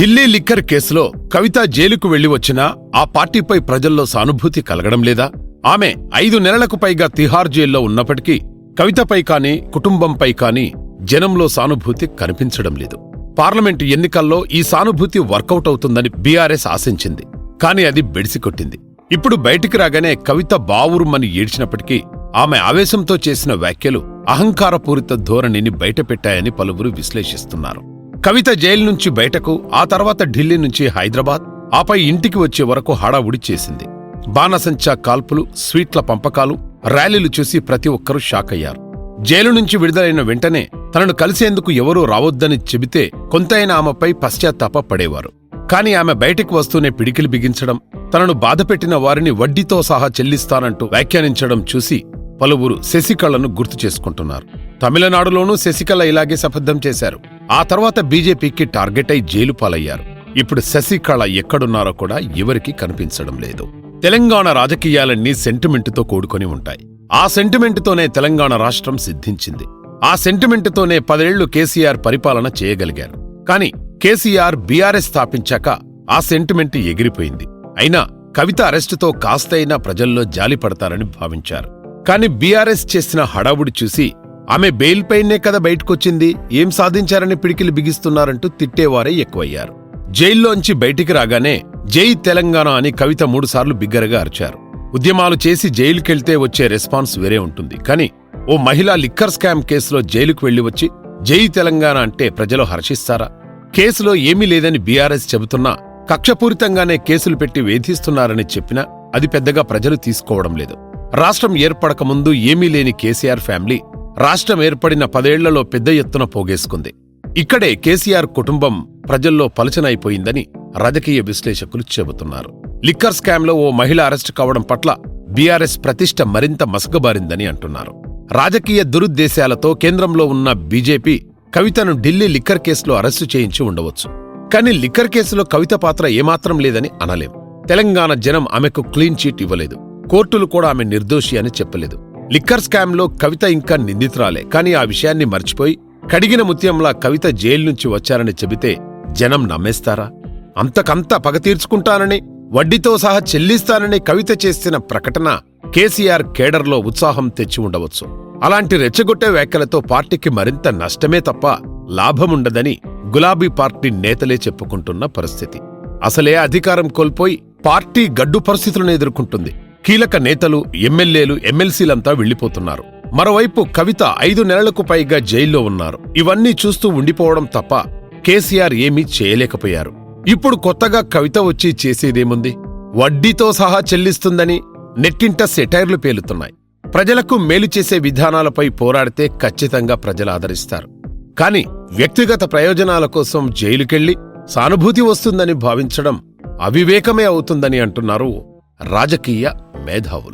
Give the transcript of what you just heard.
Delhi liquor కేసులో కవిత జైలుకు వెళ్ళి వచ్చినా ఆ పార్టీపై ప్రజల్లో సానుభూతి కలగడం లేదా? ఆమె ఐదు నెలలకు పైగా తిహార్ జైల్లో ఉన్నప్పటికీ కవితపై కాని కుటుంబంపై కాని జనంలో సానుభూతి కనిపించడం లేదు. పార్లమెంటు ఎన్నికల్లో ఈ సానుభూతి వర్కౌట్ అవుతుందని బీఆర్ఎస్ ఆశించింది. కాని అది బెడిసికొట్టింది. ఇప్పుడు బయటికి రాగానే కవిత బావురుమని ఏడ్చినప్పటికీ ఆమె ఆవేశంతో చేసిన వ్యాఖ్యలు అహంకారపూరిత ధోరణిని బయటపెట్టాయని పలువురు విశ్లేషిస్తున్నారు. కవిత జైలు నుంచి బయటకు ఆ తర్వాత ఢిల్లీ నుంచి హైదరాబాద్ ఆపై ఇంటికి వచ్చే వరకు హడావుడి చేసింది. బాణసంచా కాల్పులు స్వీట్ల పంపకాలు ర్యాలీలు చూసి ప్రతి ఒక్కరూ షాక్ అయ్యారు. జైలు నుంచి విడుదలైన వెంటనే తనను కలిసేందుకు ఎవరూ రావొద్దని చెబితే కొంతైనా ఆమెపై పశ్చాత్తాప పడేవారు. కాని ఆమె బయటికి వస్తూనే పిడికిలి బిగించడం తనను బాధపెట్టిన వారిని వడ్డీతో సహా చెల్లిస్తానంటూ వ్యాఖ్యానించడం చూసి పలువురు శశికళను గుర్తు చేసుకుంటున్నారు. తమిళనాడులోనూ శశికళ ఇలాగే శపథం చేశారు. ఆ తర్వాత బీజేపీకి టార్గెట్ అయి జైలు పాలయ్యారు. ఇప్పుడు శశికళ ఎక్కడున్నారో కూడా ఎవరికీ కనిపించడం లేదు. తెలంగాణ రాజకీయాలన్నీ సెంటిమెంటుతో కూడుకొని ఉంటాయి. ఆ సెంటిమెంటుతోనే తెలంగాణ రాష్ట్రం సిద్ధించింది. ఆ సెంటిమెంటుతోనే పదేళ్ళు కేసీఆర్ పరిపాలన చేయగలిగారు. కాని కేసీఆర్ బీఆర్ఎస్ స్థాపించాక ఆ సెంటిమెంట్ ఎగిరిపోయింది. అయినా కవిత అరెస్టుతో కాస్తైనా ప్రజల్లో జాలి పడతారని భావించారు. కాని బీఆర్ఎస్ చేసిన హడావుడి చూసి ఆమె బెయిల్పైనే కదా బయటకొచ్చింది ఏం సాధించారని పిడికిలు బిగిస్తున్నారంటూ తిట్టేవారే ఎక్కువయ్యారు. జైల్లోంచి బయటికి రాగానే జై తెలంగాణ అని కవిత మూడుసార్లు బిగ్గరగా అరిచారు. ఉద్యమాలు చేసి జైలుకెళ్తే వచ్చే రెస్పాన్స్ వేరే ఉంటుంది. కానీ ఓ మహిళా లిక్కర్ స్కామ్ కేసులో జైలుకు వెళ్ళి వచ్చి జై తెలంగాణ అంటే ప్రజలు హర్షిస్తారా? కేసులో ఏమీ లేదని బీఆర్ఎస్ చెబుతున్నా కక్షపూరితంగానే కేసులు పెట్టి వేధిస్తున్నారని చెప్పినా అది పెద్దగా ప్రజలు తీసుకోవడం లేదు. రాష్ట్రం ఏర్పడక ముందు ఏమీ లేని కేసీఆర్ ఫ్యామిలీ రాష్ట్రం ఏర్పడిన పదేళ్ళలో పెద్ద ఎత్తున పోగేసుకుంది. ఇక్కడే కేసీఆర్ కుటుంబం ప్రజల్లో పలచనైపోయిందని రాజకీయ విశ్లేషకులు చెబుతున్నారు. లిక్కర్ స్కామ్లో ఓ మహిళ అరెస్టు కావడం పట్ల బీఆర్ఎస్ ప్రతిష్ట మరింత మసకబారిందని అంటున్నారు. రాజకీయ దురుద్దేశాలతో కేంద్రంలో ఉన్న బీజేపీ కవితను ఢిల్లీ లిక్కర్ కేసులో అరెస్టు చేయించి ఉండవచ్చు. కానీ లిక్కర్ కేసులో కవిత పాత్ర ఏమాత్రం లేదని అనలేం. తెలంగాణ జనం ఆమెకు క్లీన్ చీట్ ఇవ్వలేదు. కోర్టులు కూడా ఆమె నిర్దోషి అని చెప్పలేదు. లిక్కర్ స్కామ్లో కవిత ఇంకా నిందితురాలే. కానీ ఆ విషయాన్ని మర్చిపోయి కడిగిన ముత్యంలా కవిత జైలు నుంచి వచ్చారని చెబితే జనం నమ్మేస్తారా? అంతకంత పగ తీర్చుకుంటానని వడ్డీతో సహా చెల్లిస్తానని కవిత చేసిన ప్రకటన కేసీఆర్ కేడర్లో ఉత్సాహం తెచ్చి ఉండవచ్చు. అలాంటి రెచ్చగొట్టే వ్యాఖ్యలతో పార్టీకి మరింత నష్టమే తప్ప లాభముండదని గులాబీ పార్టీ నేతలే చెప్పుకుంటున్న పరిస్థితి. అసలే అధికారం కోల్పోయి పార్టీ గడ్డు పరిస్థితులను ఎదుర్కొంటుంది. కీలక నేతలు ఎమ్మెల్యేలు ఎమ్మెల్సీలంతా వెళ్ళిపోతున్నారు మరోవైపు కవిత ఐదు నెలలకు పైగా జైల్లో ఉన్నారు. ఇవన్నీ చూస్తూ ఉండిపోవడం తప్ప కేసీఆర్ ఏమీ చేయలేకపోయారు. ఇప్పుడు కొత్తగా కవిత వచ్చి చేసేదేముంది? వడ్డీతో సహా చెల్లిస్తుందని నెట్టింట సెటైర్లు పేలుతున్నాయి. ప్రజలకు మేలు చేసే విధానాలపై పోరాడితే ఖచ్చితంగా ప్రజలు ఆదరిస్తారు. కాని వ్యక్తిగత ప్రయోజనాల కోసం జైలుకెళ్ళి సానుభూతి వస్తుందని భావించడం అవివేకమే అవుతుందని అంటున్నారు రాజకీయ মেধা হল।